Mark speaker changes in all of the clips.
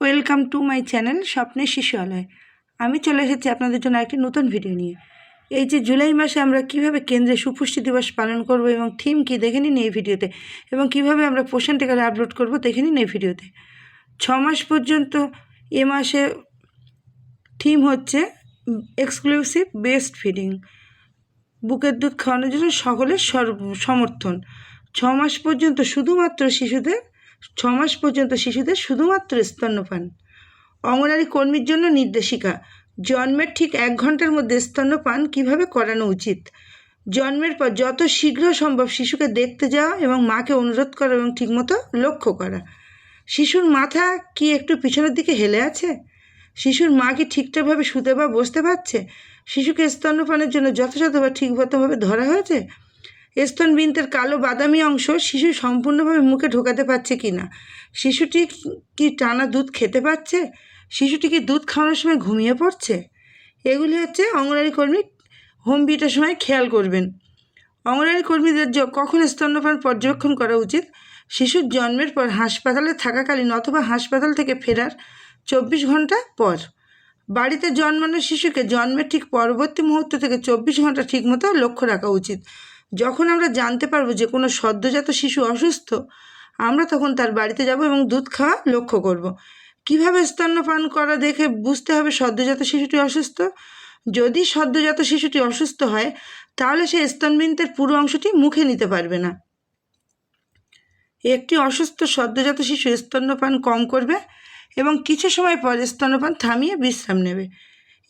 Speaker 1: Welcome to my channel স্বপ্নের শিশুয়ালয় আমি চলে এসেছি আপনাদের জন্য একটি নতুন ভিডিও নিয়ে। এই যে জুলাই মাসে আমরা কীভাবে কেন্দ্রে সুপুষ্টি দিবস পালন করব এবং থিম কি দেখে নিন এই ভিডিওতে এবং কীভাবে আমরা পোষণ টিকারে আপলোড করব দেখে নিন এই ভিডিওতে। ছ মাস পর্যন্ত এ মাসে থিম হচ্ছে এক্সক্লুসিভ বেস্ট ফিডিং, বুকের দুধ খাওয়ানোর জন্য সকলের সর্ব, সমর্থন। ছ মাস পর্যন্ত শুধুমাত্র শিশুদের ছ মাস পর্যন্ত শিশুদের শুধুমাত্র স্তন্যপান। অঙ্গনারী কর্মীর জন্য নির্দেশিকা, জন্মের ঠিক এক ঘণ্টার মধ্যে স্তন্যপান কীভাবে করানো উচিত? জন্মের পর যত শীঘ্র সম্ভব শিশুকে দেখতে যাওয়া এবং মাকে অনুরোধ করা এবং ঠিকমতো লক্ষ্য করা। শিশুর মাথা কি একটু পিছনের দিকে হেলে আছে? শিশুর মা কি ঠিকঠাকভাবে শুতে বা বসতে পারছে? শিশুকে স্তন্যপানের জন্য যথাযথ বা ঠিকমতোভাবে ধরা হয়েছে? স্তন বৃন্তের কালো বাদামি অংশ শিশু সম্পূর্ণভাবে মুখে ঢোকাতে পারছে কি না? শিশুটি কি টানা দুধ খেতে পারছে? শিশুটি কি দুধ খাওয়ানোর সময় ঘুমিয়ে পড়ছে? এগুলি হচ্ছে অঙ্গনারী কর্মী হোম বিটার সময় খেয়াল করবেন। অঙ্গনারী কর্মীদের কখন স্তন্যপান পর্যবেক্ষণ করা উচিত? শিশুর জন্মের পর হাসপাতালে থাকাকালীন অথবা হাসপাতাল থেকে ফেরার চব্বিশ ঘণ্টা পর। বাড়িতে জন্মানো শিশুকে জন্মের ঠিক পরবর্তী মুহূর্ত থেকে চব্বিশ ঘণ্টা ঠিকমতো লক্ষ্য রাখা উচিত। যখন আমরা জানতে পারব যে কোনো সদ্যজাত শিশু অসুস্থ, আমরা তখন তার বাড়িতে যাব এবং দুধ খাওয়া লক্ষ্য করব। কীভাবে স্তন্যপান করা দেখে বুঝতে হবে সদ্যজাত শিশুটি অসুস্থ? যদি সদ্যজাত শিশুটি অসুস্থ হয়, তাহলে সে স্তনবিন্তের পুরো অংশটি মুখে নিতে পারবে না। একটি অসুস্থ সদ্যজাত শিশু স্তন্যপান কম করবে এবং কিছু সময় পর স্তন্যপান থামিয়ে বিশ্রাম নেবে।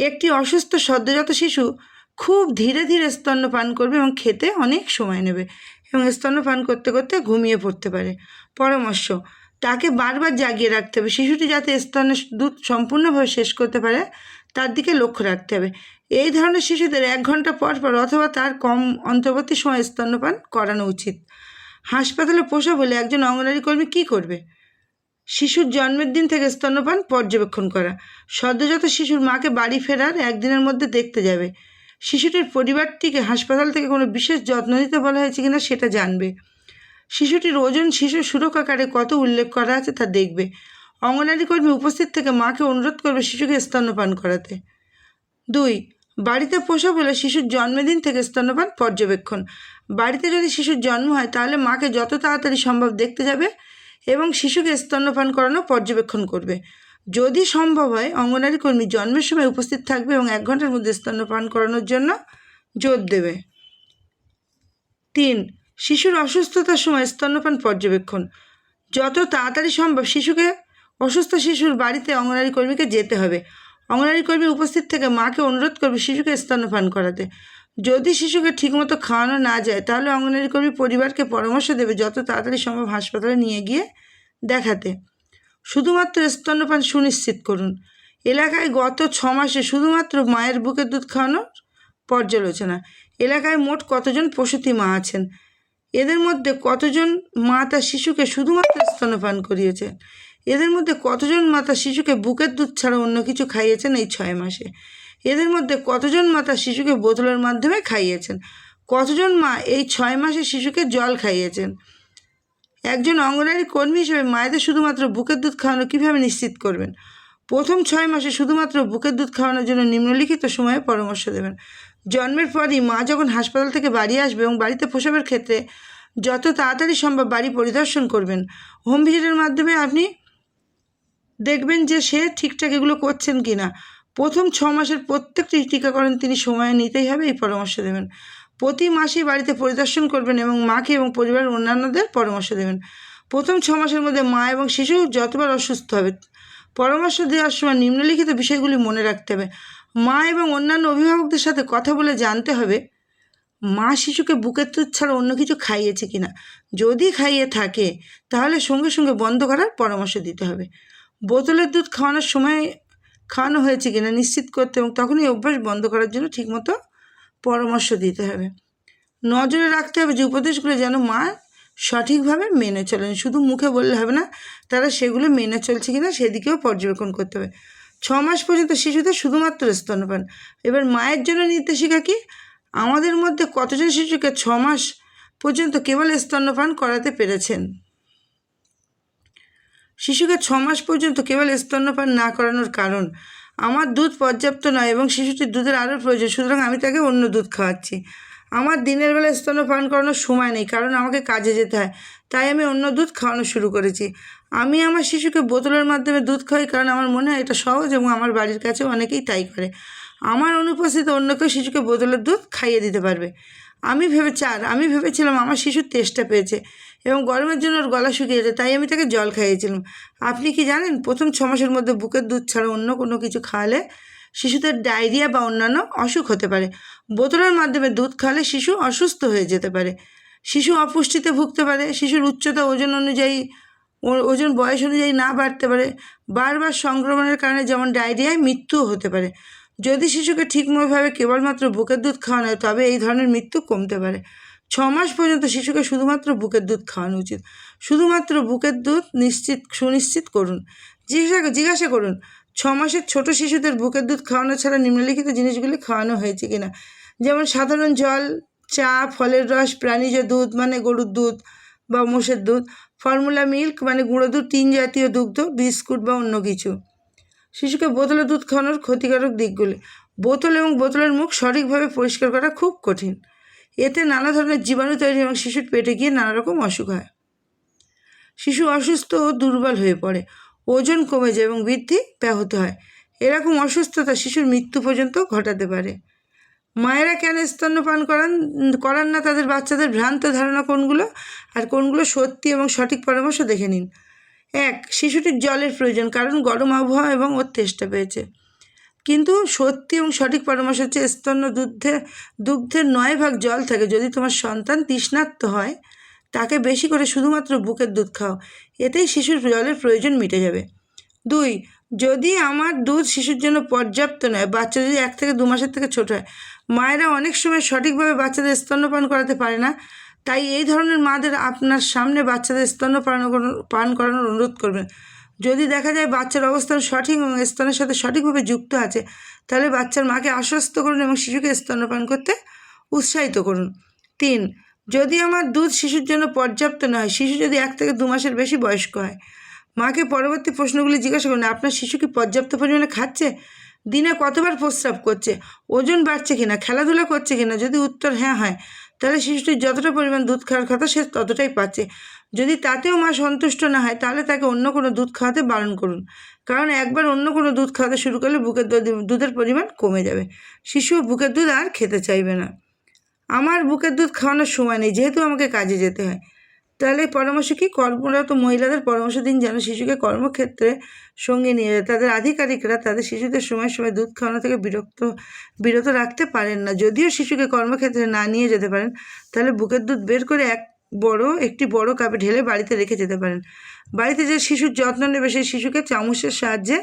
Speaker 1: একটি অসুস্থ সদ্যজাত শিশু খুব ধীরে ধীরে স্তন্যপান করবে এবং খেতে অনেক সময় নেবে এবং স্তন্যপান করতে করতে ঘুমিয়ে পড়তে পারে। পরামর্শ, তাকে বারবার জাগিয়ে রাখতে হবে। শিশুটি যাতে স্তনের দুধ সম্পূর্ণভাবে শেষ করতে পারে, তার দিকে লক্ষ্য রাখতে হবে। এই ধরনের শিশুদের এক ঘণ্টা পর পর অথবা তার কম অন্তর্বর্তী সময় স্তন্যপান করানো উচিত। হাসপাতালে পোষা বলে একজন অঙ্গনারী কর্মী কী করবে? শিশুর জন্মের দিন থেকে স্তন্যপান পর্যবেক্ষণ করা। সদ্যজাত শিশুর মাকে বাড়ি ফেরার একদিনের মধ্যে দেখতে যাবে। শিশুটির পরিবারটিকে হাসপাতাল থেকে কোনো বিশেষ যত্ন নিতে বলা হয়েছে কিনা সেটা জানবে। শিশুটির ওজন, শিশুর সুরক্ষা কার্ডে কত উল্লেখ করা আছে তা দেখবে। অঙ্গনারী কর্মী উপস্থিত থেকে মাকে অনুরোধ করবে শিশুকে স্তন্যপান করাতে। দুই, বাড়িতে পোষা বলে শিশুর জন্মদিন থেকে স্তন্যপান পর্যবেক্ষণ। বাড়িতে যদি শিশুর জন্ম হয়, তাহলে মাকে যত তাড়াতাড়ি সম্ভব দেখতে যাবে এবং শিশুকে স্তন্যপান করানো পর্যবেক্ষণ করবে। যদি সম্ভব হয়, অঙ্গনারী কর্মী জন্মের সময় উপস্থিত থাকবে এবং এক ঘণ্টার মধ্যে স্তন্যপান করানোর জন্য জোর দেবে। তিন, শিশুর অসুস্থতার সময় স্তন্যপান পর্যবেক্ষণ। যত তাড়াতাড়ি সম্ভব শিশুকে, অসুস্থ শিশুর বাড়িতে অঙ্গনারী কর্মীকে যেতে হবে। অঙ্গনারী কর্মী উপস্থিত থেকে মাকে অনুরোধ করবে শিশুকে স্তন্যপান করাতে। যদি শিশুকে ঠিকমতো খাওয়ানো না যায়, তাহলে অঙ্গনারী কর্মী পরিবারকে পরামর্শ দেবে যত তাড়াতাড়ি সম্ভব হাসপাতালে নিয়ে গিয়ে দেখাতে। শুধুমাত্র স্তন্যপান সুনিশ্চিত করুন। এলাকায় গত ছ মাসে শুধুমাত্র মায়ের বুকের দুধ খাওয়ানোর পর্যালোচনা। এলাকায় মোট কতজন প্রসূতি মা আছেন? এদের মধ্যে কতজন মা তার শিশুকে শুধুমাত্র স্তন্যপান করিয়েছেন এদের মধ্যে কতজন মা তার শিশুকে বুকের দুধ ছাড়া অন্য কিছু খাইয়েছেন এই ছয় মাসে? এদের মধ্যে কতজন মা তার শিশুকে বোতলের মাধ্যমে খাইয়েছেন? কতজন মা এই ছয় মাসে শিশুকে জল খাইয়েছেন? একজন অঙ্গনারী কর্মী হিসেবে মায়েদের শুধুমাত্র বুকের দুধ খাওয়ানো কীভাবে নিশ্চিত করবেন? প্রথম ছয় মাসে শুধুমাত্র বুকের দুধ খাওয়ানোর জন্য নিম্নলিখিত সময়ে পরামর্শ দেবেন। জন্মের পরই মা যখন হাসপাতাল থেকে বাড়ি আসবে এবং বাড়িতে প্রসবের ক্ষেত্রে যত তাড়াতাড়ি সম্ভব বাড়ি পরিদর্শন করবেন, হোম ভিজিটের মাধ্যমে আপনি দেখবেন যে সে ঠিকঠাক এগুলো করছেন কি না প্রথম ছ মাসের প্রত্যেকটি টিকাকরণ তিনি সময়ে নিতেই হবে, এই পরামর্শ দেবেন। প্রতি মাসেই বাড়িতে পরিদর্শন করবেন এবং মাকে এবং পরিবারের অন্যান্যদের পরামর্শ দেবেন। প্রথম ছ মাসের মধ্যে মা এবং শিশু যতবার অসুস্থ হবে, পরামর্শ দেওয়ার সময় নিম্নলিখিত বিষয়গুলি মনে রাখতে হবে। মা এবং অন্যান্য অভিভাবকদের সাথে কথা বলে জানতে হবে, মা শিশুকে বুকের দুধ ছাড়া অন্য কিছু খাইয়েছে কিনা। যদি খাইয়ে থাকে, তাহলে সঙ্গে সঙ্গে বন্ধ করার পরামর্শ দিতে হবে। বোতলের দুধ খাওয়ানোর সময় খাওয়ানো হয়েছে কিনা নিশ্চিত করতে এবং তখনই অভ্যাস বন্ধ করার জন্য ঠিকমতো পরামর্শ দিতে হবে। নজরে রাখতে হবে যে উপদেশগুলো যেন মা সঠিকভাবে মেনে চলেন। শুধু মুখে বললে হবে না, তারা সেগুলো মেনে চলছে কিনা সেদিকেও পর্যবেক্ষণ করতে হবে। ছ মাস পর্যন্ত শিশুদের শুধুমাত্র স্তন্যপান। এবার মায়ের জন্য নির্দেশিকা কি? আমাদের মধ্যে কতজন শিশুকে ছ মাস পর্যন্ত কেবল স্তন্যপান করাতে পেরেছেন? শিশুকে ছ মাস পর্যন্ত কেবল স্তন্যপান না করানোর কারণ আমার দুধ পর্যাপ্ত নয় এবং শিশুটির দুধের আরও প্রয়োজন, সুতরাং আমি তাকে অন্য দুধ খাওয়াচ্ছি। আমার দিনের বেলা স্তন্যপান করানোর সময় নেই, কারণ আমাকে কাজে যেতে হয়, তাই আমি অন্য দুধ খাওয়ানো শুরু করেছি। আমি আমার শিশুকে বোতলের মাধ্যমে দুধ খাওয়াই, কারণ আমার মনে হয় এটা সহজ এবং আমার বাড়ির কাছে অনেকেই তাই করে। আমার অনুপস্থিত অন্য কেউ শিশুকে বোতলের দুধ খাইয়ে দিতে পারবে। আমি ভেবে চার আমি ভেবেছিলাম আমার শিশুর তেষ্টা পেয়েছে এবং গরমের জন্য ওর গলা শুকিয়েছে তাই আমি তাকে জল খাইয়েছিলাম। আপনি কি জানেন, প্রথম ছ মাসের মধ্যে বুকের দুধ ছাড়া অন্য কোনো কিছু খাওয়ালে শিশুদের ডায়রিয়া বা অন্যান্য অসুখ হতে পারে। বোতলের মাধ্যমে দুধ খাওয়ালে শিশু অসুস্থ হয়ে যেতে পারে। শিশু অপুষ্টিতে ভুগতে পারে, শিশুর উচ্চতা ওজন অনুযায়ী ওজন বয়স অনুযায়ী না বাড়তে পারে। বারবার সংক্রমণের কারণে যেমন ডায়রিয়ায় মৃত্যুও হতে পারে। যদি শিশুকে ঠিকমতোভাবে কেবলমাত্র বুকের দুধ খাওয়ানো হয়, তবে এই ধরনের মৃত্যু কমতে পারে। ছ মাস পর্যন্ত শিশুকে শুধুমাত্র বুকের দুধ খাওয়ানো উচিত। শুধুমাত্র বুকের দুধ নিশ্চিত, সুনিশ্চিত করুন। জিজ্ঞাসা জিজ্ঞাসা করুন, ছ মাসের ছোট শিশুদের বুকের দুধ খাওয়ানো ছাড়া নিম্নলিখিত জিনিসগুলি খাওয়ানো হয়েছে কিনা? যেমন সাধারণ জল, চা, ফলের রস, প্রাণীজ দুধ মানে গরুর দুধ বা মোষের দুধ, ফর্মুলা মিল্ক মানে গুঁড়ো দুধ, টিন জাতীয় দুগ্ধ, বিস্কুট বা অন্য কিছু। শিশুকে বোতলে দুধ খাওয়ানোর ক্ষতিকারক দিকগুলি। বোতল এবং বোতলের মুখ সঠিকভাবে পরিষ্কার করা খুব কঠিন। এতে নানা ধরনের জীবাণু তৈরি এবং শিশুর পেটে গিয়ে নানা রকম অসুখ হয়। শিশু অসুস্থ ও দুর্বল হয়ে পড়ে। ওজন কমে যায় এবং বৃদ্ধি ব্যাহত হয়। এরকম অসুস্থতা শিশুর মৃত্যু পর্যন্ত ঘটাতে পারে। মায়েরা কেন স্তন্যপান করান করান না? তাদের বাচ্চাদের ভ্রান্ত ধারণা কোনগুলো? আর কোনগুলো সত্যি এবং সঠিক পরামর্শ দেখে নিন। এক, শিশুটির জলের প্রয়োজন, কারণ গরম আবহাওয়া এবং ওর তেষ্টা পেয়েছে। কিন্তু সত্যি এবং সঠিক পরামর্শ হচ্ছে স্তন্য দুগ্ধে, দুগ্ধের নয় ভাগ জল থাকে। যদি তোমার সন্তান তৃষ্ণার্ত হয়, তাকে বেশি করে শুধুমাত্র বুকের দুধ খাও, এতেই শিশুর জলের প্রয়োজন মিটে যাবে। দুই, যদি আমার দুধ শিশুর জন্য পর্যাপ্ত নয়, বাচ্চা যদি এক থেকে দু মাসের থেকে ছোট হয়, মায়েরা অনেক সময় সঠিকভাবে বাচ্চাদের স্তন্যপান করাতে পারে না তাই এই ধরনের মাদের আপনার সামনে বাচ্চাদের স্তন্যপান পান করানোর অনুরোধ করবেন। যদি দেখা যায় বাচ্চার অবস্থান সঠিক এবং স্তনের সাথে সঠিকভাবে যুক্ত আছে, তাহলে বাচ্চার মাকে আশ্বস্ত করুন এবং শিশুকে স্তন্যপান করতে উৎসাহিত করুন। তিন, যদি আমার দুধ শিশুর জন্য পর্যাপ্ত নয়, শিশু যদি এক থেকে দু মাসের বেশি বয়স্ক হয়, মাকে পরবর্তী প্রশ্নগুলি জিজ্ঞাসা করুন, আপনার শিশু কি পর্যাপ্ত পরিমাণে খাচ্ছে? দিনে কতবার প্রস্রাব করছে? ওজন বাড়ছে কিনা? খেলাধুলা করছে কিনা? যদি উত্তর হ্যাঁ হয় তাহলে শিশুটির যতটা পরিমাণ দুধ খাওয়ার কথা সে ততটাই পাচ্ছে। যদি তাতেও মা সন্তুষ্ট না হয়, তাহলে তাকে অন্য কোনো দুধ খাওয়াতে বারণ করুন। কারণ একবার অন্য কোনো দুধ খাওয়াতে শুরু করলে বুকের দুধ- দুধের পরিমাণ কমে যাবে। শিশু বুকের দুধ আর খেতে চাইবে না। আমার বুকের দুধ খাওয়ানোর সময় নেই, যেহেতু আমাকে কাজে যেতে হয়। তাহলে পরামর্শ কি? কর্মরত মহিলাদের পরামর্শ দিন যেন শিশুকে কর্মক্ষেত্রে সঙ্গে নিয়ে যায়। তাদের আধিকারিকরা তাদের শিশুদের সময় সময় দুধ খাওয়ানো থেকে বিরক্ত, বিরত রাখতে পারেন না। যদিও শিশুকে কর্মক্ষেত্রে না নিয়ে যেতে পারেন, তাহলে বুকের দুধ বের করে এক বড়, একটি বড় কাপে ঢেলে বাড়িতে রেখে যেতে পারেন। বাড়িতে যে শিশুর যত্ন নেবে সেই শিশুকে চামচের সাহায্যে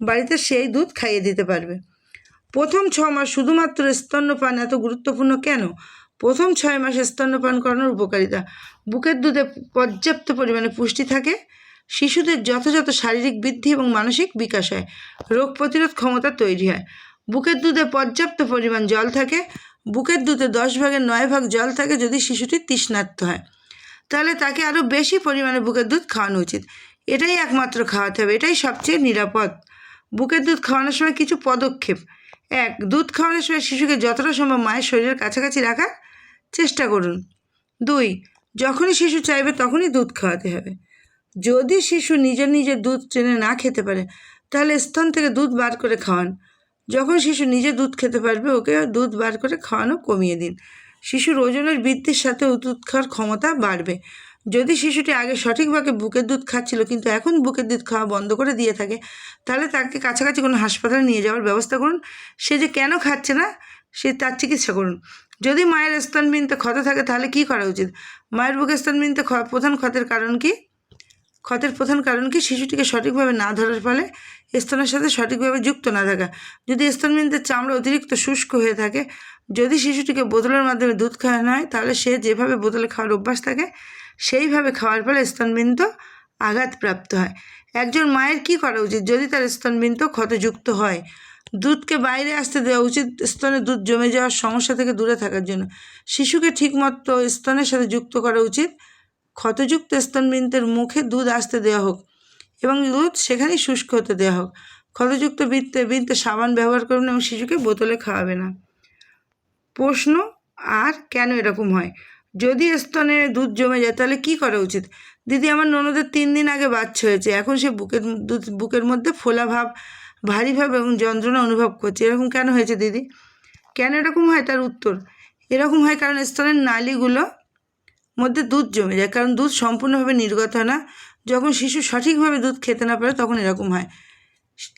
Speaker 1: বাড়িতে সেই দুধ খাইয়ে দিতে পারবে। প্রথম ছ মাস শুধুমাত্র স্তন্যপান এত গুরুত্বপূর্ণ কেন? প্রথম ছয় মাসে স্তন্যপান করানোর উপকারিতা। বুকের দুধে পর্যাপ্ত পরিমাণে পুষ্টি থাকে, শিশুদের যথাযথ শারীরিক বৃদ্ধি এবং মানসিক বিকাশ হয়, রোগ প্রতিরোধ ক্ষমতা তৈরি হয়। বুকের দুধে পর্যাপ্ত পরিমাণ জল থাকে, বুকের দুধে দশ ভাগের নয় ভাগ জল থাকে যদি শিশুটি তৃষ্ণার্ত হয়। তাহলে তাকে আরও বেশি পরিমাণে বুকের দুধ খাওয়ানো উচিত। এটাই একমাত্র খাওয়াতে হবে, এটাই সবচেয়ে নিরাপদ। বুকের দুধ খাওয়ানোর সময় কিছু পদক্ষেপ। এক, দুধ খাওয়ানোর সময় শিশুকে যতটা সম্ভব মায়ের শরীরের কাছাকাছি রাখার চেষ্টা করুন। দুই যখনই শিশু চাইবে তখনই দুধ খাওয়াতে হবে। যদি শিশু নিজের নিজের দুধ টেনে না খেতে পারে, তাহলে স্তন থেকে দুধ বার করে খাওয়ান। যখন শিশু নিজে দুধ খেতে পারবে, ওকে দুধ বার করে খাওয়ানো কমিয়ে দিন। শিশুর ওজনের বৃদ্ধির সাথে দুধ খাওয়ার ক্ষমতা বাড়বে। যদি শিশুটি আগে সঠিকভাবে বুকের দুধ খাচ্ছিল, কিন্তু এখন বুকের দুধ খাওয়া বন্ধ করে দিয়ে থাকে, তাহলে তাকে কাছাকাছি কোনো হাসপাতালে নিয়ে যাওয়ার ব্যবস্থা করুন। সে যে কেন খাচ্ছে না সে তার চিকিৎসা করুন। যদি মায়ের স্তনবিন্দুতে ক্ষত থাকে তাহলে কি করা উচিত? মায়ের বুকে স্তনবিন্দুতে প্রধান ক্ষতের কারণ কি? ক্ষতের প্রধান কারণ কি? শিশুটিকে সঠিকভাবে না ধরার ফলে স্তনের সাথে সঠিকভাবে যুক্ত না থাকা। যদি স্তনবিন্দুর চামড়া অতিরিক্ত শুষ্ক হয়ে থাকে, যদি শিশুটিকে বোতলের মাধ্যমে দুধ খাওয়ানো হয়, তাহলে সে যেভাবে বোতলে খাওয়ার অভ্যাস থাকে, সেইভাবে খাওয়ার ফলে স্তনবিন্দু আঘাতপ্রাপ্ত হয়। একজন মায়ের কি করা উচিত? যদি তার স্তনবিন্দু ক্ষতযুক্ত হয় দুধকে বাইরে আসতে দেওয়া উচিত স্তনে দুধ জমে যাওয়ার সমস্যা থেকে দূরে থাকার জন্য। শিশুকে ঠিকমতো স্তনের সাথে যুক্ত করা উচিত। ক্ষতযুক্ত স্তনবিন্দুর মুখে দুধ আসতে দেওয়া হোক এবং দুধ সেখানেই শুষ্ক হতে দেওয়া হোক। ক্ষতযুক্ত বৃত্তে বৃত্তে সাবান ব্যবহার করবেন এবং শিশুকে বোতলে খাওয়াবে না। প্রশ্ন, আর কেন এরকম হয়? যদি স্তনে দুধ জমে যায়, তাহলে কি করা উচিত? দিদি, আমার ননদের তিন দিন আগে বাচ্চা হয়েছে। এখন সে বুকের, দুধ বুকের মধ্যে ফোলা ভাব ভারী ভাব এবং যন্ত্রণা অনুভব করছে। এরকম কেন হয়েছে দিদি? কেন এরকম হয় তার উত্তর? এরকম হয় কারণ স্তনের নালীগুলো মধ্যে দুধ জমে যায়। কারণ দুধ সম্পূর্ণভাবে নির্গত হয় না। যখন শিশু সঠিকভাবে দুধ খেতে না পারে তখন এরকম হয়।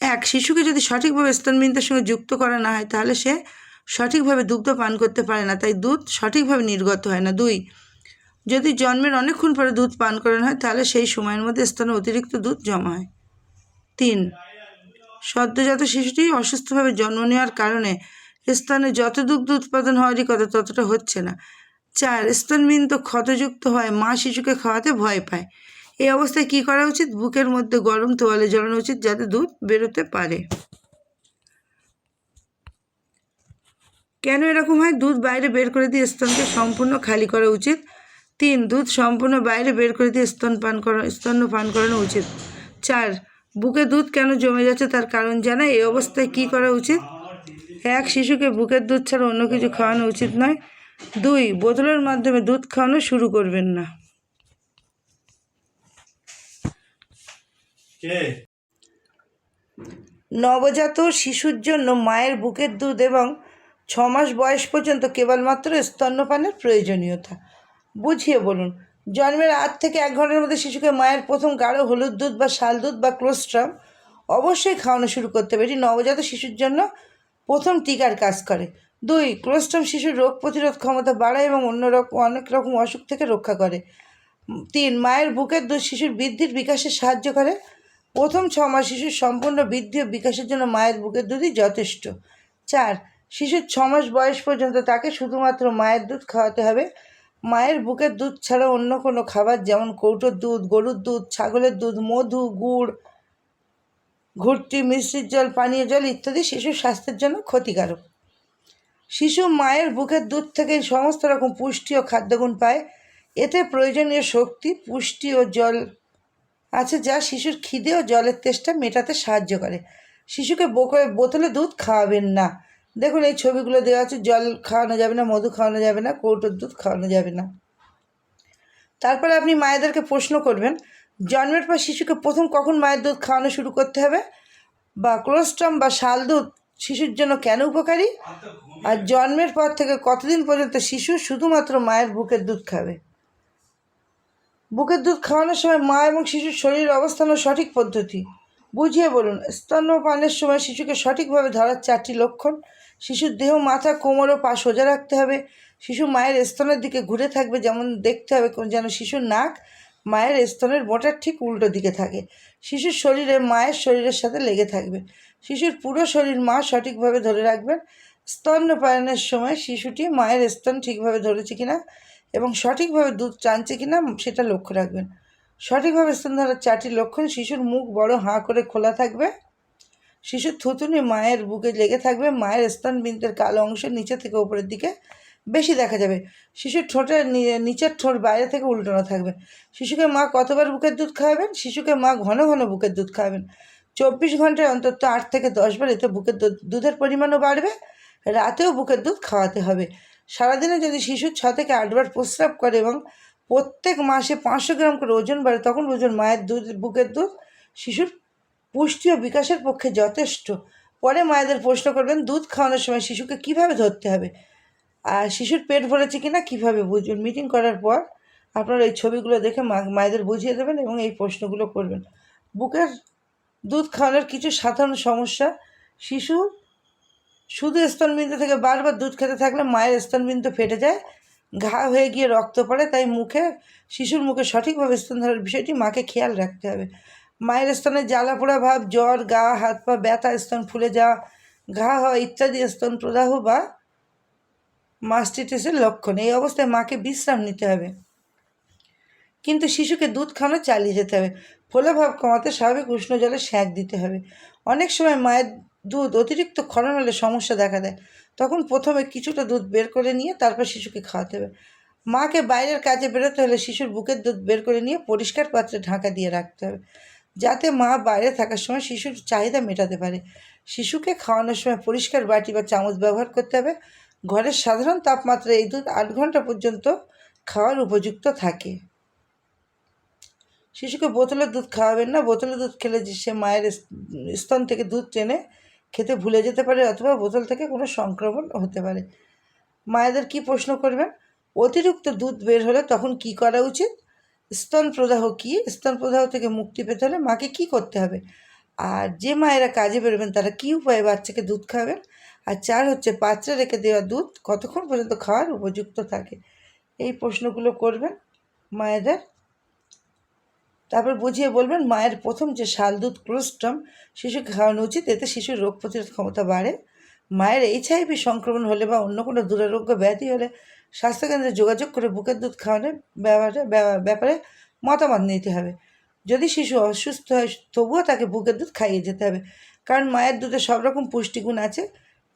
Speaker 1: এক, শিশুকে যদি সঠিকভাবে স্তনবিন্দুর সঙ্গে যুক্ত করা না হয় তাহলে সে সঠিকভাবে দুগ্ধ পান করতে পারে না। তাই দুধ সঠিকভাবে নির্গত হয় না। দুই, যদি জন্মের অনেকক্ষণ পরে দুধ পান করানো হয় তাহলে সেই সময়ের মধ্যে স্তনে অতিরিক্ত দুধ জমা হয়। তিন সদ্যজাত শিশুটি অসুস্থভাবে জন্ম নেওয়ার কারণে স্তনে যত দুগ্ধ উৎপাদন হওয়ারই কথা ততটা হচ্ছে না। চার স্তনবিন্দু ক্ষতযুক্ত হয় মা শিশুকে খাওয়াতে ভয় পায়। এই অবস্থায় কী করা উচিত? বুকের মধ্যে গরম তোয়ালে জড়ানো উচিত যাতে দুধ বেরোতে পারে। কেন এরকম হয়? দুধ বাইরে বের করে দিয়ে স্তনকে সম্পূর্ণ খালি করা উচিত। তিন, দুধ সম্পূর্ণ বাইরে বের করে দিয়ে স্তন পান করা স্তন্য পান করানো উচিত। চার বুকে দুধ কেন জমে যাচ্ছে তার কারণ জানা এই অবস্থায় কী করা উচিত? এক শিশুকে বুকের দুধ ছাড়া অন্য কিছু খাওয়ানো উচিত নয়। দুই বোতলের মাধ্যমে দুধ খাওয়ানো শুরু করবেন না। নবজাত শিশুর জন্য মায়ের বুকের দুধ এবং ছ মাস বয়স পর্যন্ত কেবলমাত্র স্তন্যপানের প্রয়োজনীয়তা। বুঝিয়ে বলুন জন্মের আট থেকে এক ঘণ্টার মধ্যে শিশুকে মায়ের প্রথম গাঢ় হলুদ দুধ বা শাল দুধ বা ক্লোস্ট্রাম অবশ্যই খাওয়ানো শুরু করতে হবে। এটি নবজাত শিশুর জন্য প্রথম টিকার কাজ করে। দুই, ক্লোস্ট্রাম শিশুর রোগ প্রতিরোধ ক্ষমতা বাড়ায় এবং অন্য রকম অনেক রকম অসুখ থেকে রক্ষা করে। তিন, মায়ের বুকের দুধ শিশুর বৃদ্ধির বিকাশে সাহায্য করে। প্রথম ছ মাস শিশুর সম্পূর্ণ বৃদ্ধি ও বিকাশের জন্য মায়ের বুকের দুধই যথেষ্ট। চার, শিশুর ছ মাস বয়স পর্যন্ত তাকে শুধুমাত্র মায়ের দুধ খাওয়াতে হবে। মায়ের বুকের দুধ ছাড়া অন্য কোনো খাবার যেমন কৌটোর দুধ, গরুর দুধ, ছাগলের দুধ, মধু, গুড় ঘুরটি মিষ্টির জল, পানীয় জল ইত্যাদি শিশুর স্বাস্থ্যের জন্য ক্ষতিকারক। শিশু মায়ের বুকের দুধ থেকে সমস্ত রকম পুষ্টি ও খাদ্যগুণ পায়। এতে প্রয়োজনীয় শক্তি, পুষ্টি ও জল আছে যা শিশুর খিদে ও জলের তেষ্টা মেটাতে সাহায্য করে। শিশুকে বোতলে দুধ খাওয়াবেন না। দেখুন, এই ছবিগুলো দেওয়া আছে, জল খাওয়ানো যাবে না, মধু খাওয়ানো যাবে না, কৌটোর দুধ খাওয়ানো যাবে না। তারপরে আপনি মায়েদেরকে প্রশ্ন করবেন, জন্মের পর শিশুকে প্রথম কখন মায়ের দুধ খাওয়ানো শুরু করতে হবে? বা ক্লোস্ট্রাম বা শাল দুধ শিশুর জন্য কেন উপকারী? আর জন্মের পর থেকে কতদিন পর্যন্ত শিশু শুধুমাত্র মায়ের বুকের দুধ খাবে? বুকের দুধ খাওয়ানোর সময় মা এবং শিশুর শরীরের অবস্থান ও সঠিক পদ্ধতি। বুঝিয়ে বলুন, স্তন্যপানের সময় শিশুকে সঠিকভাবে ধরার চারটি লক্ষণ শিশুর দেহ, মাথা, কোমর ও পা সোজা রাখতে হবে। শিশু মায়ের স্তনের দিকে ঘুরে থাকবে, যেমন দেখতে হবে যেন শিশুর নাক মায়ের স্তনের বোটার ঠিক উল্টো দিকে থাকে। শিশুর শরীরে মায়ের শরীরের সাথে লেগে থাকবে। শিশুর পুরো শরীর মা সঠিকভাবে ধরে রাখবেন। স্তন্যপায়নের সময় শিশুটি মায়ের স্তন ঠিকভাবে ধরেছে কিনা এবং সঠিকভাবে দুধ টানছে কিনা সেটা লক্ষ্য রাখবেন। সঠিকভাবে স্তন ধরার চারটি লক্ষণ, শিশুর মুখ বড় হাঁ করে খোলা থাকবে। শিশুর থুতুনি মায়ের বুকে লেগে থাকবে, মায়ের স্তন বিন্দুর কালো অংশ নিচে থেকে উপরের দিকে বেশি দেখা যাবে। শিশুর ঠোঁটের নিচের ঠোঁট বাইরে থেকে উল্টানো থাকবে। শিশুকে মা কতবার বুকের দুধ খাওয়াবেন? শিশুকে মা ঘন ঘন বুকের দুধ খাওয়াবেন। চব্বিশ ঘন্টায় অন্তত আট থেকে দশবার এতে বুকের দুধ, দুধের পরিমাণও বাড়বে। রাতেও বুকের দুধ খাওয়াতে হবে। সারাদিনে যদি শিশু ছ থেকে আটবার প্রস্রাব করে এবং প্রত্যেক মাসে পাঁচশো গ্রাম করে ওজন বাড়ে, তখন বুঝুন মায়ের দুধ, বুকের দুধ শিশুর পুষ্টি ও বিকাশের পক্ষে যথেষ্ট। পরে মায়েদের প্রশ্ন করবেন, দুধ খাওয়ানোর সময় শিশুকে কীভাবে ধরতে হবে? আর শিশুর পেট ভরেছে কিনা, কীভাবে বুঝবেন? মিটিং করার পর আপনারা এই ছবিগুলো দেখে মা মায়েদের বুঝিয়ে দেবেন এবং এই প্রশ্নগুলো করবেন। বুকের দুধ খাওয়ানোর কিছু সাধারণ সমস্যা, শিশু শুধু স্তনবিন্দু থেকে বারবার দুধ খেতে থাকলে মায়ের স্তনবিন্দু ফেটে যায়, ঘা হয়ে গিয়ে রক্ত পড়ে, তাই মুখে, শিশুর মুখে সঠিকভাবে স্তন ধরার বিষয়টি মাকে খেয়াল রাখতে হবে। মায়ের স্তনে জ্বালা পোড়া ভাব, জ্বর, গা, হাত পা ব্যথা, স্তন ফুলে যাওয়া, ঘা হওয়া ইত্যাদি স্তন প্রদাহ বা মাস্টিটিসের লক্ষণ। এই অবস্থায় মাকে বিশ্রাম নিতে হবে। কিন্তু শিশুকে দুধ খাওয়ানো চালিয়ে যেতে হবে। ফোলা ভাব কমাতে স্বাভাবিক উষ্ণ জলে সেঁক দিতে হবে। অনেক সময় মায়ের দুধ অতিরিক্ত ক্ষরণ হলে সমস্যা দেখা দেয়। তখন প্রথমে কিছুটা দুধ বের করে নিয়ে তারপর শিশুকে খাওয়াতে হবে। মাকে বাইরের কাজে বেরোতে হলে শিশুর বুকের দুধ বের করে নিয়ে পরিষ্কার পাত্রে ঢাকা দিয়ে রাখতে হবে। যাতে মা বাইরে থাকার সময় শিশুর চাহিদা মেটাতে পারে। শিশুকে খাওয়ানোর সময় পরিষ্কার বাটি বা চামচ ব্যবহার করতে হবে। ঘরের সাধারণ তাপমাত্রা এই দুধ আট ঘণ্টা পর্যন্ত খাওয়ার উপযুক্ত থাকে। শিশুকে বোতলের দুধ খাওয়াবেন না। বোতলের দুধ খেলে সে মায়ের স্তন থেকে দুধ টেনে খেতে ভুলে যেতে পারে অথবা বোতল থেকে কোনো সংক্রমণ হতে পারে। মায়েদের কি প্রশ্ন করবেন? অতিরিক্ত দুধ বের হলে তখন কি করা উচিত? স্তন প্রদাহ কি? স্তন প্রদাহ থেকে মুক্তি পেতে হলে মাকে কি করতে হবে? আর যে মায়েরা কাজে বেরোবেন, তারা কী উপায়ে বাচ্চাকে দুধ খাবেন আর চার হচ্ছে পাত্রে রেখে দেওয়া দুধ কতক্ষণ পর্যন্ত খাওয়ার উপযুক্ত থাকে? এই প্রশ্নগুলো করবেন মায়েদের। তারপর বুঝিয়ে বলবেন, মায়ের প্রথম যে শাল দুধ ক্লোস্ট্রাম শিশুকে খাওয়ানো উচিত, এতে শিশুর রোগ প্রতিরোধ ক্ষমতা বাড়ে। মায়ের এইচআইভি সংক্রমণ হলে বা অন্য কোনো দুরারোগ্য ব্যাধি হলে স্বাস্থ্যকেন্দ্রে যোগাযোগ করে বুকের দুধ খাওয়ানোর ব্যাপারে ব্যা- ব্যাপারে মতামত নিতে হবে। যদি শিশু অসুস্থ হয়, তবুও তাকে বুকের দুধ খাইয়ে যেতে হবে। কারণ মায়ের দুধে সব রকম পুষ্টিগুণ আছে,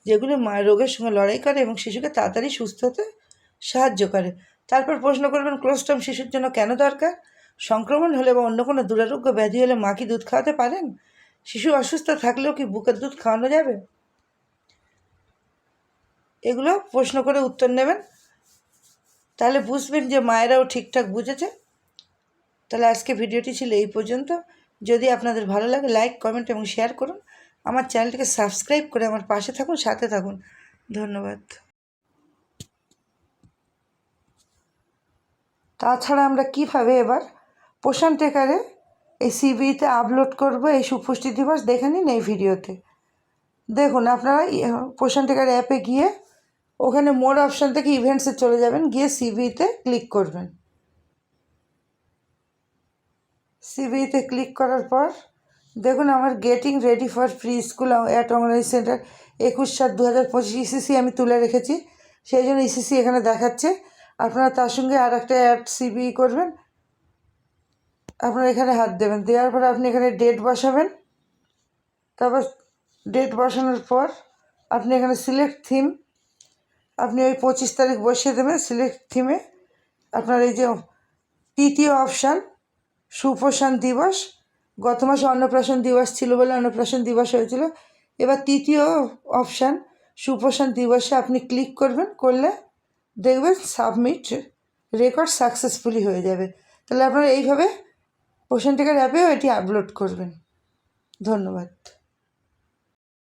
Speaker 1: যেগুলো মা রোগের সঙ্গে লড়াই করে এবং শিশুকে তাড়াতাড়ি সুস্থ হতে সাহায্য করে। তারপর প্রশ্ন করবেন, ক্লোস্টম শিশুর জন্য কেন দরকার? সংক্রমণ হলে বা অন্য কোনো দুরারোগ্য ব্যাধি হলে মা কি দুধ খাওয়াতে পারেন? শিশু অসুস্থ থাকলেও কি বুকের দুধ খাওয়ানো যাবে? এগুলো প্রশ্ন করে উত্তর নেবেন। তাহলে বুঝবেন যে মায়েরাও ঠিকঠাক বুঝেছে। তাহলে আজকে ভিডিওটি ছিল এই পর্যন্ত। যদি আপনাদের ভালো লাগে লাইক কমেন্ট এবং শেয়ার করুন। আমার চ্যানেলটিকে সাবস্ক্রাইব করে আমার পাশে থাকুন, সাথে থাকুন। ধন্যবাদ। তাছাড়া আমরা কীভাবে এবার পোষণ টেকারে এই সিবিতে আপলোড করব, এই সুপুষ্টি দিবস দেখে নিন এই ভিডিওতে। দেখুন, আপনারা পোষণ টেকার অ্যাপে গিয়ে ওখানে মোর অপশান থেকে ইভেন্টসে চলে যাবেন, গিয়ে সিবিতে ক্লিক করবেন। সিবিতে ক্লিক করার পর দেখুন আমার getting ready for free school at anganwadi centre একুশ সাত দু হাজার পঁচিশ ইসিসি আমি তুলে রেখেছি, সেই জন্য ইসিসি এখানে দেখাচ্ছে। আপনারা তার সঙ্গে আর একটা অ্যাড সিবি করবেন, আপনারা এখানে হাত দেবেন। দেওয়ার পর আপনি এখানে ডেট বসাবেন, তারপর ডেট বসানোর পর আপনি এখানে সিলেক্ট থিম আপনি ওই পঁচিশ তারিখ বসিয়ে দেবেন সিলেক্ট থিমে আপনার এই যে তৃতীয় অপশান সুপোষণ দিবস। গত মাসে অন্নপ্রাশন দিবস ছিল বলে অন্নপ্রাশন দিবস হয়েছিল। এবার তৃতীয় অপশান সুপোষণ দিবসে আপনি ক্লিক করবেন, করলে দেখবেন সাবমিট রেকর্ড সাকসেসফুলি হয়ে যাবে। তাহলে আপনারা এইভাবে পোষণ টেকার অ্যাপেও এটি আপলোড করবেন। ধন্যবাদ।